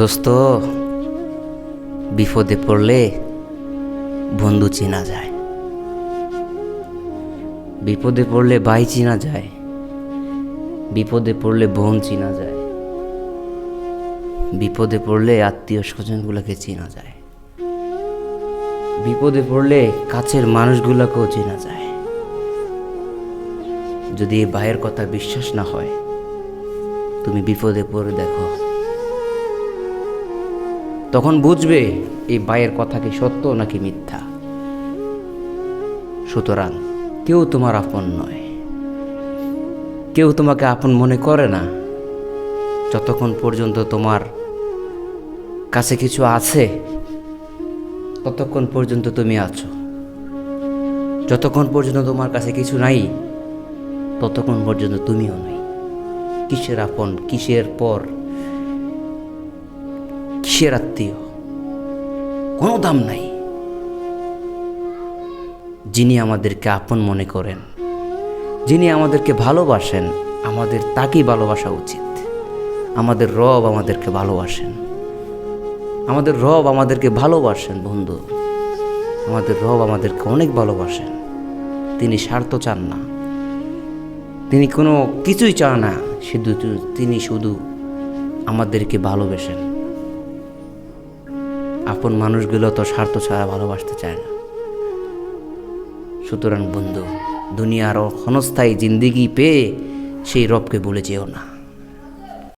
দোস্ত বিপদে পড়লে বন্ধু চেনা যায়। বিপদে পড়লে ভাই চেনা যায়। বিপদে পড়লে বোন চেনা যায়। বিপদে পড়লে আত্মীয় স্বজনগুলোকে চেনা যায়। বিপদে পড়লে কাছের মানুষগুলোকেও চেনা যায়। যদি এই ভাইয়ের কথা বিশ্বাস না হয়, তুমি বিপদে পড়ে দেখো। তখন বুঝবে এই ভাইয়ের কথা কি সত্য নাকি মিথ্যা। সুতরাং কেউ তোমার আপন নয়। কেউ তোমাকে আপন মনে করে না। যতক্ষণ পর্যন্ত তোমার কাছে কিছু আছে, ততক্ষণ পর্যন্ত তুমি আছো। যতক্ষণ পর্যন্ত তোমার কাছে কিছু নাই, ততক্ষণ পর্যন্ত তুমিও নাই। কিসের আপন, কিসের পর? কিসের আত্মীয় কোনো দাম নাই। যিনি আমাদেরকে আপন মনে করেন, যিনি আমাদেরকে ভালোবাসেন, আমাদের তাকেই ভালোবাসা উচিত। আমাদের রব আমাদেরকে ভালোবাসেন। আমাদের রব আমাদেরকে ভালোবাসেন, বন্ধু। আমাদের রব আমাদেরকে অনেক ভালোবাসেন। তিনি স্বার্থ চান না। তিনি কোনো কিছুই চান না। শুধু তিনি শুধু আমাদেরকে ভালোবেসেন। আপন মানুষগুলো তো স্বার্থ ছাড়া ভালোবাসতে চায় না। সুতরাং বন্ধু, দুনিয়ার ক্ষণস্থায়ী জিন্দিগি পেয়ে সেই রবকে ভুলে যেও না।